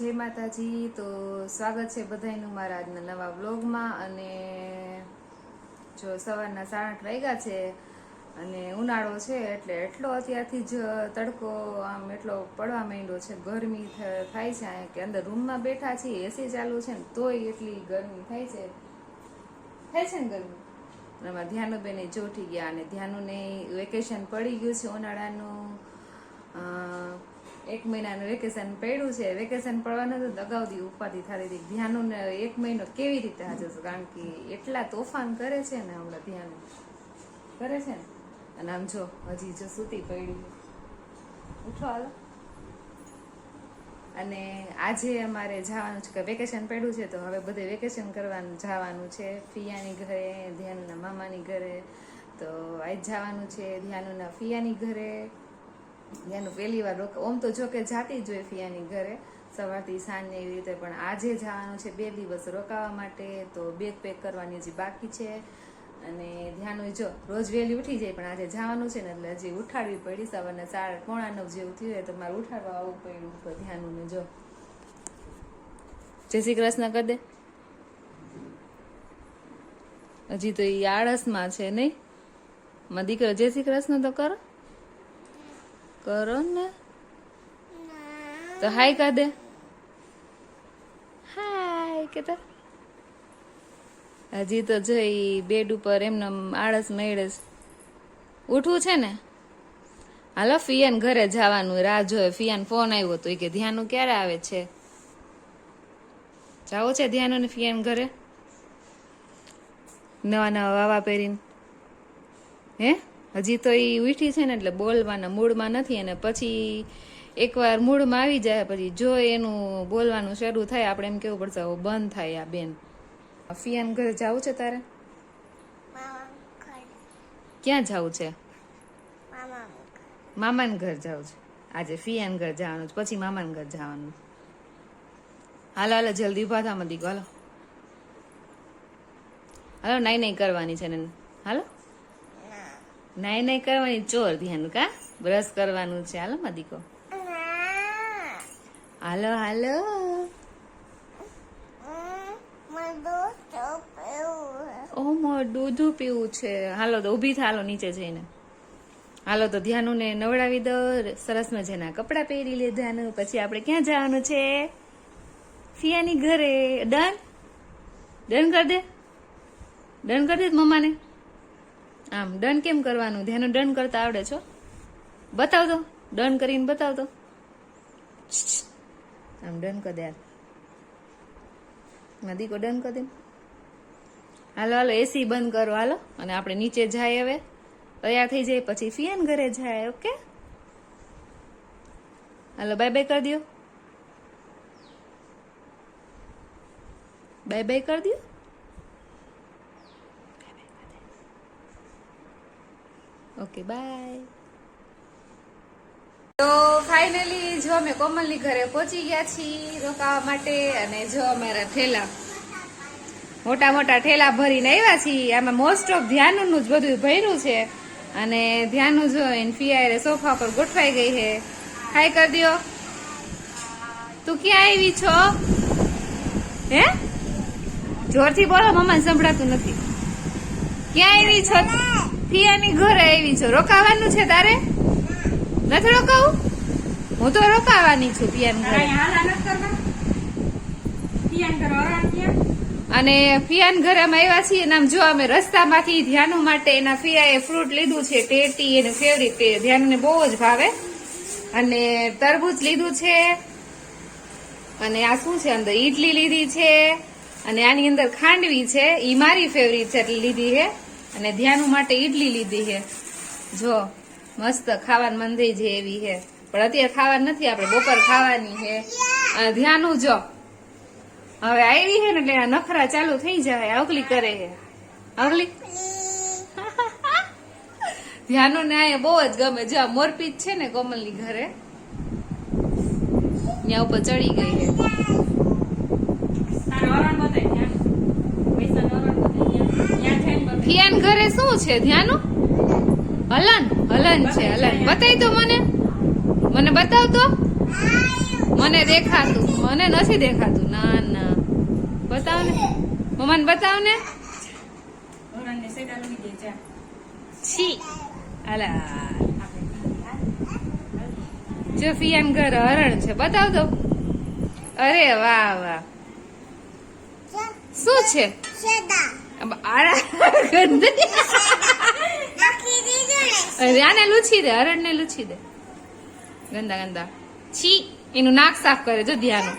જય માતાજી. તો સ્વાગત છે બધાયનું મારા આજના નવા બ્લોગમાં અને જો સવારના સાડા આઠ વાગ્યા છે અને ઉનાળો છે એટલે એટલો અત્યારથી જ તડકો આમ એટલો પડવા માંડ્યો છે. ગરમી થાય છે કે અંદર રૂમમાં બેઠા છીએ, એસી ચાલુ છે ને તોય એટલી ગરમી થાય છે. થાય છે ને ગરમી? એમાં ધ્યાનુબેન જો ઉઠી ગયા અને ધ્યાનુને વેકેશન પડી ગયું છે ઉનાળાનું. એક મહિનાનું વેકેશન પડ્યું છે. વેકેશન પડવાનું તો અગાઉથી ઉપાધિ થતી હતી ધ્યાનું એક મહિનો કેવી રીતે હાજર કારણ કે એટલા તોફાન કરે છે ને હમણાં ધ્યાન. કરે છે ને? અને આમ જો, હજી જો સૂતી પડી. ઉઠો હાલો. અને આજે અમારે જવાનું છે કે વેકેશન પડ્યું છે તો હવે બધે વેકેશન કરવાનું જવાનું છે. ફિયાની ઘરે, ધ્યાનના મામાની ઘરે. તો આજ જવાનું છે ધ્યાનુના ફિયાની ઘરે. ધ્યાનું પહેલી વાર રોક ઓમ તો જો કે જાતી જ હોય ફિયાની ઘરે. સવારથી સાંજને એવી રીતે પણ આજે જવાનું છે બે દિવસ રોકાવા માટે, તો બેગ પેક કરવાની હજી બાકી છે. અને ધ્યાન જો, રોજ વહેલી ઉઠી જાય પણ આજે જવાનું છે ને એટલે હજી ઉઠાડવી પડી. સવારના સાડા પોણા નવ જેવું થયું તો મારે ઉઠાડવા આવવું પડ્યું તો ધ્યાનનું જો. જય શ્રી કૃષ્ણ કરી દે હજી તો એ આળસમાં છે નહીં? માં દીકરો જય શ્રી કૃષ્ણ તો કરો. કરો ને. તો હાય કા હાય કે તો હજી તો જોઈ બેડ ઉપર એમને આળસ મેળસ. ઉઠવું છે ને. હાલો, ફિયાન ઘરે જવાનું, રાહ જોયે ફિયાન ફોન આવ્યો તો એ કે, ધ્યાનું ક્યારે આવે છે? જાવો છે ધ્યાનું ને ફિયાન ઘરે. નવા નવા વાવા પહેરીને. હે? હજી તો એ ઉઠી છે ને એટલે બોલવાના મૂડમાં નથી અને પછી એકવાર મૂડમાં આવી જાય પછી જો એનું બોલવાનું શરૂ થાય, આપણે એમ કેવું પડશે બંધ થાય આ બેન. ફિયાન ઘરે જવું છે તારે? ક્યાં જવું છે? મામાન ઘર જવું છે. આજે ફિયાન ઘર જવાનું છે, પછી મામાન ઘર જવાનું. હાલો હાલો, જલ્દી ઊભા થા મદી હાલો હાલો નહીં નહીં કરવાની છે ને. હાલો. નાઈ નાઈ કરવાની ચોર ધ્યાન કા? બ્રશ કરવાનું છે. હાલો, મદીકો. હાલો હાલો. ઓ, મોર દૂધ પીવું છે. હાલો, તો ઊભી થાલો નીચે જઈને. હાલો, તો ધ્યાનુને નવડાવી દો. સરસ મજાના કપડાં પહેરી લે ધ્યાનુ. પછી આપણે ક્યાં જવાનું છે? ફિયાની ઘરે. ડન? ડન કર દે? ડન કર દે મમ્માને? આમ ડન કેમ કરવાનું? ધ્યાન ડન કરતા આવડે છો? બતાવતો ડન કરીને બતાવતો આમ ડન કર દે નદી કો ડન કર દે. હાલો હાલો એસી બંધ કરો, હાલો. અને આપણે નીચે જાય હવે. તૈયાર થઈ જાય, પછી ફિયાન ઘરે જાય, ઓકે? હાલો બાય બાય કરી દો બાય બાય કરી દો ઓકે બાય તો ફાઇનલી જો અમે કોમલની ઘરે પહોંચી ગયા છીએ રોકાવા માટે અને જો અમારા થેલા મોટા મોટા ઠેલા ભરીને આવ્યા છીએ, આમાં મોસ્ટ ઓફ ધ્યાનનું જ બધું ભર્યું છે. અને ધ્યાનનું જો એને ફિયારે સોફા પર ગોઠવાઈ ગઈ છે. હાય કરી દો તું ક્યાં આવી છો? હે? જોરથી બોલો મમ્મા સંભળાતું નથી. ક્યાં આવી છો ફિયાની ઘરે આવી છો. રોકાવાનું છે તારે? નથી રોકાવું? હું તો રોકાવાની છું પિયાની ઘરે. અને ફિયાન ઘરે અમે આવ્યા છીએ અને આમ જો અમે રસ્તામાંથી ધ્યાનુ માટે એના ફિયાએ ફ્રૂટ લીધું છે ટેટી એનું ફેવરિટ ધ્યાનને બહુ જ ભાવે. અને તરબૂચ લીધું છે. અને આ શું છે અંદર? ઈડલી લીધી છે. અને આની અંદર ખાંડવી છે. ઈ મારી ફેવરિટ છે એટલે લીધી છે. અને ધ્યાનુ માટે ઈડલી લીધી છે. જો, મસ્ત ખાવાનું મન થઈ જાય એવી છે. પણ અત્યારે ખાવાની નથી, આપણે બપોર ખાવાની છે. અને ધ્યાનું જો, હવે આવી છે ને એટલે નખરા ચાલુ થઈ જાય અગલી કરે છે. અગલી ધ્યાનો ને અહીંયા બહુ જ ગમે. જો, આ મોરપીચ છે ને કોમલની ઘરે, ત્યાં ઉપર ચડી ગઈ છે. ફિયાન ઘરે શું છે? ધ્યાનું? હલન હલન છે હલન. બતાવી દો મને. મને બતાવતો મને દેખાતું. મને નથી દેખાતું. ના ના. બતાવ ને. મમ્માને બતાવ ને. દે જા છી. અલા જો ફિયાન ઘર હરણ છે. બતાવ તો. અરે વાહ વાહ. શું છે? આને લૂછી દે હરણ ને લૂછી દે ગંદા ગંદા છી એનું નાક સાફ કરે જો ધ્યાન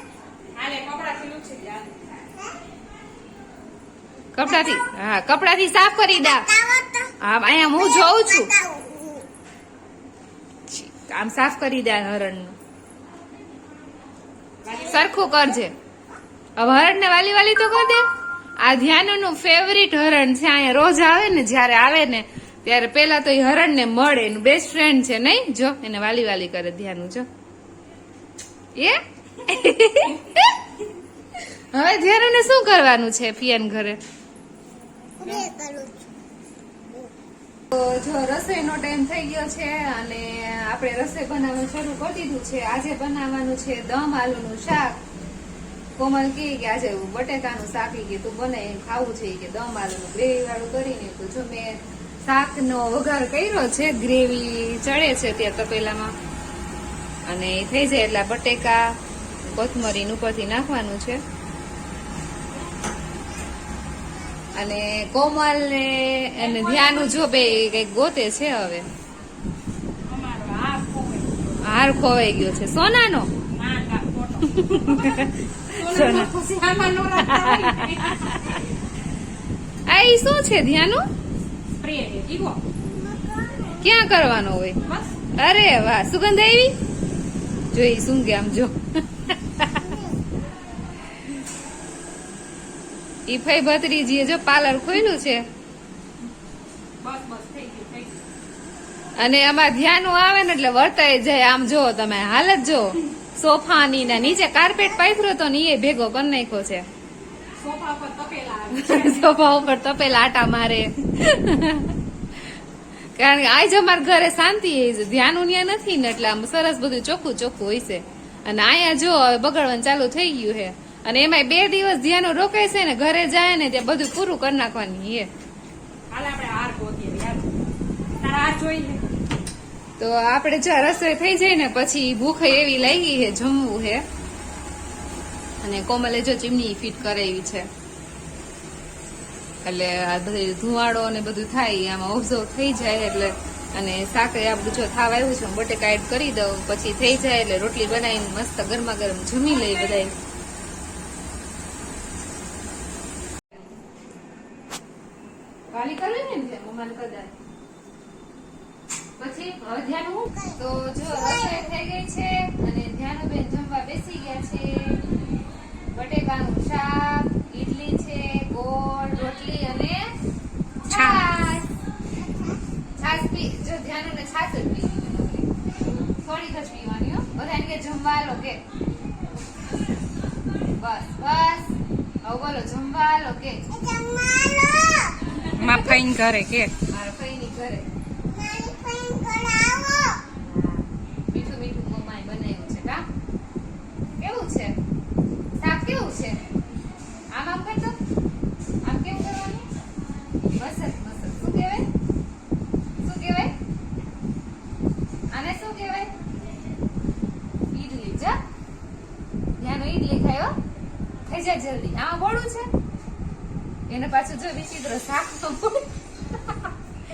કપડાથી હા કપડાથી સાફ કરી દે હા અહીંયા હું જોઉં છું આમ સાફ કરી દે હરણનું સરખું કરજે હવે હરણ ને વાલી વાલી તો કર દે આ ધ્યાનનું ફેવરિટ હરણ છે, અહીંયા રોજ આવે ને, જ્યારે આવે ને, ત્યારે પેલા તો એ હરણ ને મળે એનું બેસ્ટ ફ્રેન્ડ છે, નહીં? જો, એને વાલી વાલી કરે ધ્યાનનું, જો. એ? હવે ધ્યાનને શું કરવાનું છે ફિયાન ઘરે? તો જો, રસોઈનો ટાઈમ થઈ ગયો છે અને આપણે રસોઈ બનાવવાનું શરૂ કરી દીધું છે. આજે બનાવવાનું છે દમ આલુનું શાક. કોમલ કે આજે બટેકાનું શાક કે તું બનાવી ખાવું છે કે દમ આલુનું ગ્રેવી વાળું કરીને તો જો મેં શાકનો વઘાર કર્યો છે ગ્રેવી ચડે છે ત્યાં તપેલામાં અને થઈ જાય એટલે બટેકા કોથમરીન ઉપરથી નાખવાનું છે. અને કોમલ ને અને ધ્યાનું જો બે કંઈક ગોતે છે હવે. હાર ખોવાઈ ગયો. છે. સોનાનો? ના, ના. આ ઈ શું છે ધ્યાનું? છે. ક્યાં કરવાનો હોય? અરે વાહ સુગંધ આવી? જોઈ શું કે આમ જો. ઈ ફઈ ભત્રીજીએ જો પાર્લર ખોલ્યું છે. અને એમાં ધ્યાનું આવે ને એટલે વર્તાય જાય. આમ જો તમે હાલત જો. સોફાની ને નીચે કાર્પેટ પાથરો તો ને એ ભેગો કરી નાખ્યો છે. સોફા ઉપર તપેલા આટા મારે. કારણ કે આજ અમારા ઘરે શાંતિ ધ્યાન ત્યાં નથી ને એટલે આમ સરસ બધું ચોખ્ખું ચોખ્ખું હોય છે. અને અહીંયા જો હવે બગડવાનું ચાલુ થઈ ગયું છે. અને એમાં બે દિવસ ધ્યાન રોકાય છે ને ઘરે જાય ને ત્યાં બધું પૂરું કરી નાખવાની એ હાલ આપણે હાર ગોતીએ તારા હાર જોઈ લે. તો આપણે જો રસોઈ થઈ જાય ને પછી ભૂખ એવી લાગી છે, જમવું છે. અને કોમલે જો ચીમની ફિટ કરાવી છે. એટલે આ બધું ધુવાડો ને બધું થાય આમાં ઓબ્ઝર્વ થઈ જાય એટલે અને શાક આ બધું જો થાવ આવ્યું છે બટેકા એડ કરી દઉં, પછી થઈ જાય એટલે રોટલી બનાવીને મસ્ત ગરમા ગરમ જમી લઈ બધા વાલી કરવી ને જે મમ્માને કદાચ પછી હવે ધ્યાન હું તો જો રસોઈ થઈ ગઈ છે અને ધ્યાનુબેન જમવા બેસી ગયા છે બટેકાનું શાક ઈડલી છે ગોળ રોટલી અને છાશ છાશ પી જો ધ્યાનુને છાશ જ પી થોડીક જ પીવાની હો બધાને કે જમવા આલો કે બસ બસ હવે બોલો જમવા આલો કે માં ફાઈન કરે કે? મારા ફઈની ઘરે. મીઠું મીઠું મમ્માએ બનાવ્યું છે કા? કેવું છે? શાક કેવું છે? આમ આમ કરતો આમ કેવું કરવાનું? મસ્ત મસ્ત શું કહેવાય? શું કહેવાય? આને શું કહેવાય? ઈડલી જા. ધ્યાન ઈડલી ખાયો થઈ જા જલ્દી. આમાં એને પાછું જો વિચિત્ર શાક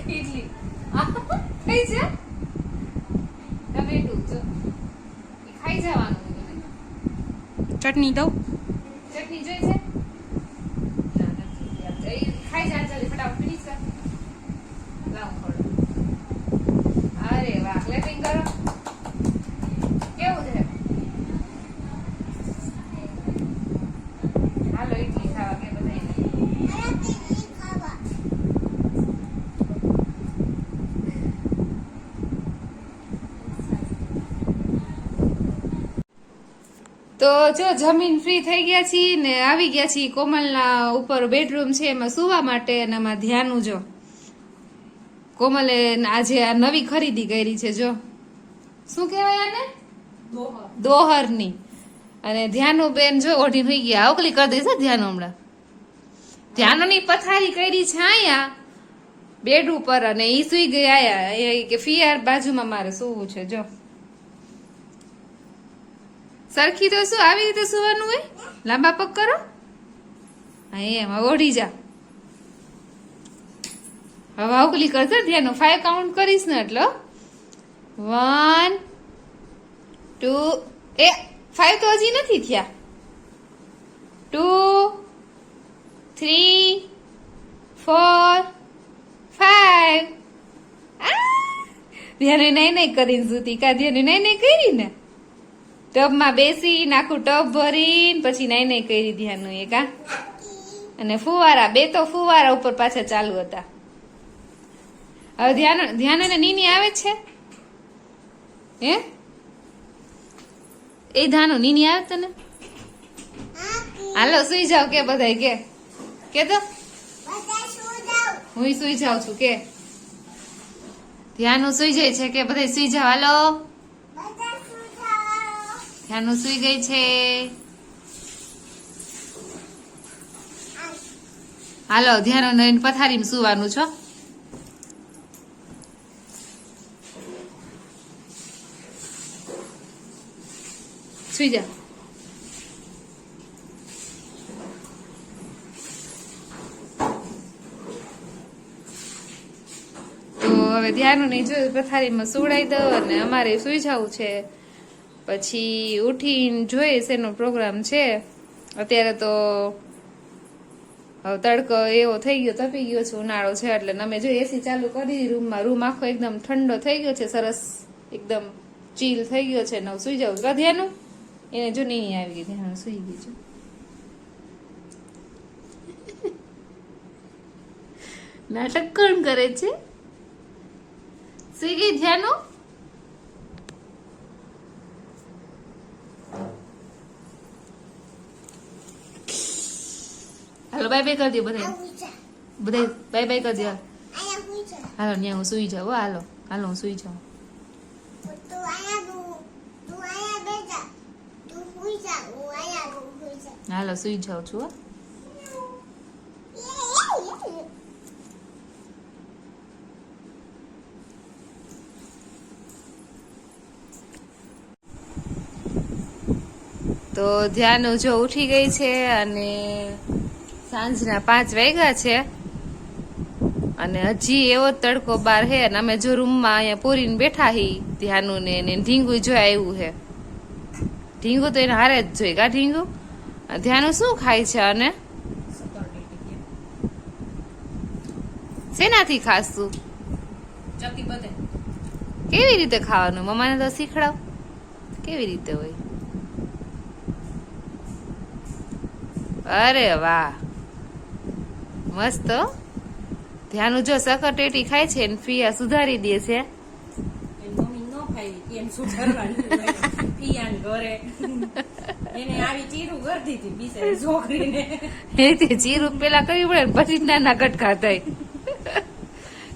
ઇડલી થઈ છે ટમેટું જો. ખાઈ જવાનું ચટણી દઉં. ચટણી જોઈ છે? ખાઈ જા જલ્દી ફટાફટ ફિનિશ કર અરે વાહ ક્લેપિંગ કરો કેવું છે હાલો ઇડલી ખાવા કે બધાયને તો જો જમીન ફ્રી થઈ ગયા છીએ ને આવી ગયા છીએ કોમલના ઉપર બેડરૂમ છે એમાં સુવા માટે અને એમાં ધ્યાનું જો કોમલે આજે આ નવી ખરીદી કરી છે જો. શું કહેવાય આને? દોહરની. અને ધ્યાનુ બેન જો ઓઢી થઈ ગયા. અવકલી કરી દઈશ ધ્યાન હમણાં. ધ્યાનોની પથારી કરી છે અહીંયા બેડ ઉપર અને એ સુઈ ગયા. કે ફિયાર બાજુમાં મારે સુવું છે જો. સરખી તો શું, આવી રીતે સુવાનું હોય? લાંબા પગ કરો. હા, એમ ઓઢી જા. હવે અવકલી કરશે ધ્યાન ફાઈવ કાઉન્ટ કરીશ ને એટલો વન ટુ એ ફાઈવ તો હજી નથી થયા. ટુ થ્રી ફોર ફાઈવ ધ્યાને નહીં નહીં કરીને સૂતી. કા ધ્યાને નહીં નહીં કરી ને? ટબમાં બેસી આખું ટબ ભરીને પછી નહીં નહીં કરી ધ્યાનનું એ કા અને ફુવારા, બે તો ફુવારા ઉપર પાછા ચાલુ હતા. હવે ધ્યાન ધ્યાન અને નીની આવે છે? હે? એ ધાનો, નીની આવે તને? હાલો, સુઈ જાવ કે બધાય, કે. કે તો? હું સુઈ જાઉં છું, કે. ધ્યાનું સુઈ જાય છે કે બધાય સુઈ જાવ હાલો. ધ્યાનું સુઈ ગઈ છે. હાલો, ધ્યાન નવીન પથારીમાં સુવાનું છો. સુઈ જા. તો હવે ધ્યાન નહીં જોયું પથારીમાં સુવડાવી દઉં અને અમારે સુઈ જવું છે. પછી ઉઠીને જોઈશ શેનો પ્રોગ્રામ છે. અત્યારે તો હવે તડકો એવો થઈ ગયો, તપી ગયો છે, ઉનાળો છે, એટલે અમે જો એસી ચાલુ કરી, રૂમમાં, રૂમ આખો એકદમ ઠંડો થઈ ગયો છે, સરસ, એકદમ ચીલ થઈ ગયો છે નવ સુઈ જાવ ધ્યાનું એને જો નહીં આવી ગઈ ધ્યાન સુઈ ગઈ છું. નાટક કોણ કરે છે? સુઈ ગઈ ધ્યાનો? હાલો બાય બાય કરી દો બધા બધા બાય બાય કરી દો હાલો ન્યા હું સુઈ જાઉં હો, હાલો. હાલો હું સુઈ જાઉં. હાલો સુઈ જાઉં છું હો. તો ધ્યાન જો ઉઠી ગઈ છે અને સાંજના પાંચ વાગ્યા છે. અને હજી એવો તડકો બાર હે અને અમે જો રૂમમાં અહીંયા પૂરીને બેઠા હી ધ્યાનું ને એને ઢીંગું જો આવ્યું હે ઢીંગું તો એને હારે જ જોઈ કા ઢીંગું? ધ્યાનું શું ખાય છે અને? શેનાથી ખાસ તું કેવી રીતે ખાવાનું? મમ્માને તો શીખડાવ. કેવી રીતે હોય? અરે વાહ. મસ્ત. ધ્યાનું જો સકટેટી ખાય છે ને ફિયા સુધારી દે છે. ચીરું તે પેલા કરવી પડે પછી નાના કટકા થાય.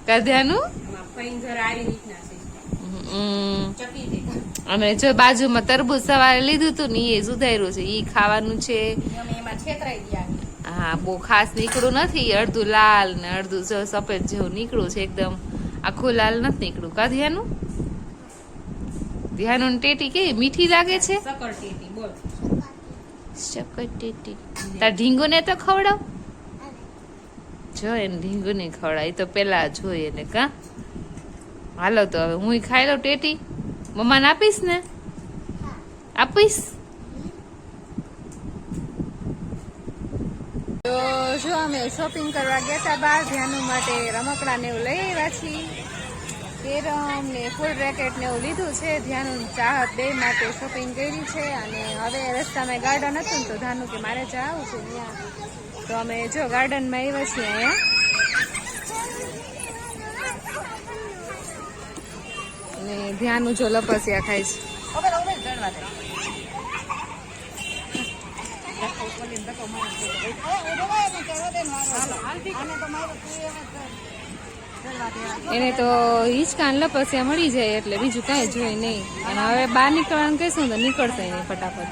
કા ધ્યાનું? એમાં ફઈને જરા આવી રીતના છે. હમ. ચકી દીધા અને જો બાજુમાં તરબૂચ સવારે લીધું હતું ને એ સુધાર્યું છે. ઈ ખાવાનું છે. એમાં છેતરાઈ ગયા. હા બહુ ખાસ નીકળું નથી. અડધું લાલ ને અડધું જો સફેદ જેવું નીકળું છે એકદમ. આખું લાલ નથી નીકળું. કા ધ્યાનું? ધ્યાનું ને ટેટી કે મીઠી લાગે છે? સકર ટીટી બોલ. શકર ટેટી. તાર ઢીંગુને તો ખવડાવ? જો એને ઢીંગુ નહીં ખવડાવ. એ તો પેલા જોઈએ એને કા? હાલો તો હવે હું ખાઈ લઉં ટેટી. મમ્માને આપીશ ને? આપીશ તો જો અમે શોપિંગ કરવા ગયા હતા બહાર ધ્યાનું માટે રમકડા ને એવું લઈ આવ્યા છીએ. કેરમ ને ફૂલ રેકેટ ને એવું લીધું છે. ધ્યાનું ચાહક બે માટે શોપિંગ કરી છે અને હવે રસ્તામાં ગાર્ડન હતું ને તો ધાનું કે મારે જવું છે ત્યાં તો અમે જો ગાર્ડનમાં આવ્યા છીએ અહીંયા. ને ધ્યાનું જો લપસિયા ખાય છે હવે હવે ચડવા દે એને તો હિંચકાન લપસ્યા મળી જાય એટલે બીજું કાંઈ જોઈ નહીં. અને હવે બહાર નીકળવાનું કહેશું તો નીકળશે નહીં ફટાફટ.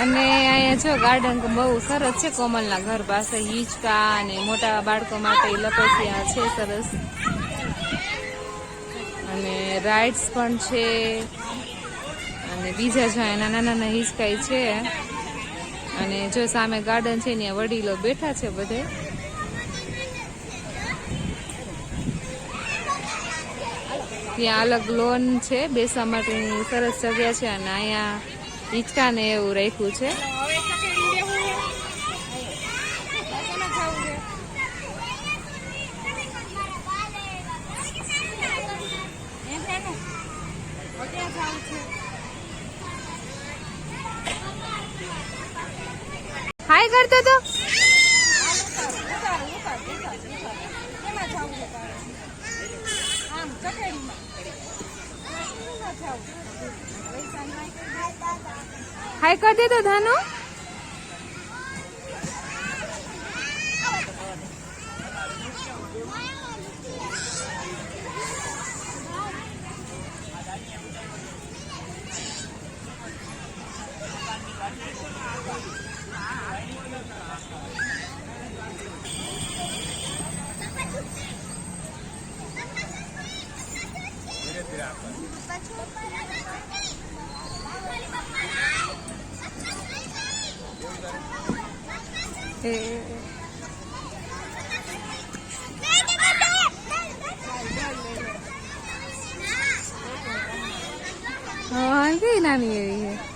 અને અહીંયા જો ગાર્ડન બહુ સરસ છે, કોમલના ઘર પાસે. હિંચકા અને મોટા બાળકો માટે લપસિયા છે, સરસ. અને રાઇડ્સ પણ છે. અને બીજા જો નાના નાના હિંચકાઈ છે. અને જો સામે ગાર્ડન છે, ત્યાં વડીલો બેઠા છે બધે. ત્યાં અલગ લોન છે, બેસવા માટેની સરસ જગ્યા છે અને અહીંયા હિંચકા ને એવું રાખ્યું છે હાય કરતો તો? આમ, ચકેડીમાં. કેમાં જવું? હાય કરી દે તો ધાનો હા કઈ નાની એવી છે ઘરે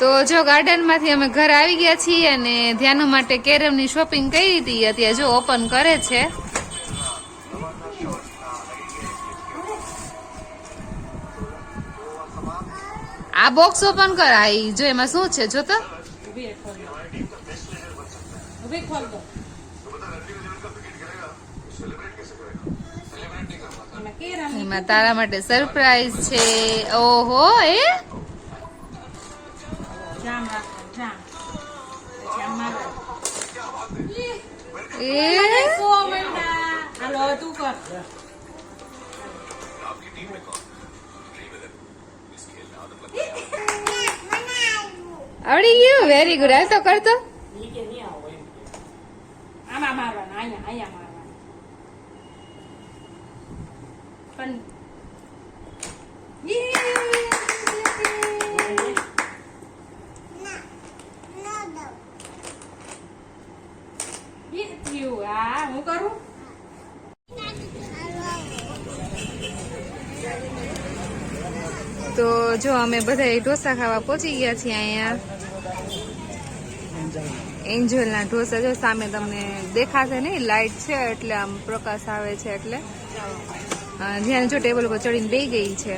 તો જો ગાર્ડનમાંથી અમે ઘર આવી ગયા છીએ અને ધ્યાન માટે કેરમની શોપિંગ કરી હતી, અત્યારે જો ઓપન કરે છે. આ બોક્સ ઓપન કર આઈ જો એમાં શું છે જો તો એમાં તારા માટે સરપ્રાઈઝ છે. ઓહો, એ? જામ રાખવાનું, જામ. પછી આમ મારવાનું. એ સો મહિના. હાલો, તું કર. આવડી ગયું વેરી ગુડ આવતો કરતો આમાં મારવાનું, અહીંયા, અહીંયા મારવાનું. પણ વાહ હું કરું? તો જો અમે બધા ઢોસા ખાવા પહોંચી ગયા છીએ અહીંયા. એન્જલના ઢોસા જો સામે તમને દેખાશે નહીં લાઇટ છે એટલે આમ પ્રકાશ આવે છે એટલે. ધ્યાન જો ટેબલ ઉપર ચડીને બે ગઈ છે.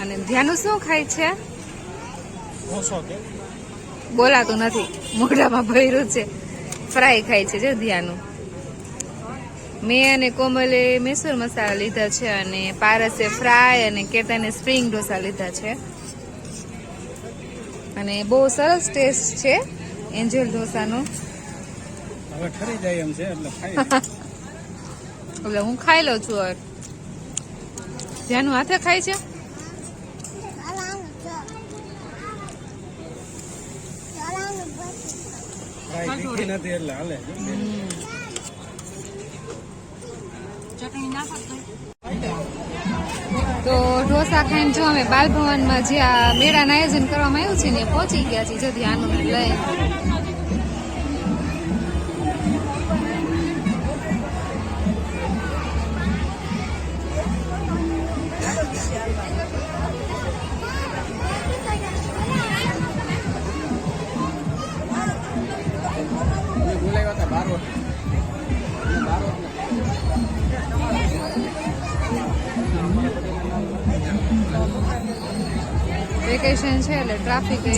અને ધ્યાનું શું ખાય છે? બોલાતું નથી. મોઢામાં ભર્યું છે. ફ્રાય ખાય છે જો ધ્યાનું મેં અને કોમલે મૈસૂર મસાલા લીધા છે અને પારસે ફ્રાય અને કેતાને સ્પ્રિંગ ઢોસા લીધા છે. અને બહુ સરસ ટેસ્ટ છે એન્જલ ઢોસાનો. હવે ઠરી જાય એમ છે એટલે ખાઈ એટલે હું ખાઈ લઉં છું હવે. ધ્યાનું હાથે ખાય છે? નથી એટલે હાલે ચટણી નાખો તો ઢોસા ખાઈને જો અમે બાલ ભવનમાં જે આ મેળાનું આયોજન કરવામાં આવ્યું છે ને પહોંચી ગયા છીએ. જો ધ્યાન લઈ વેકેશન છે એટલે ટ્રાફિક છે.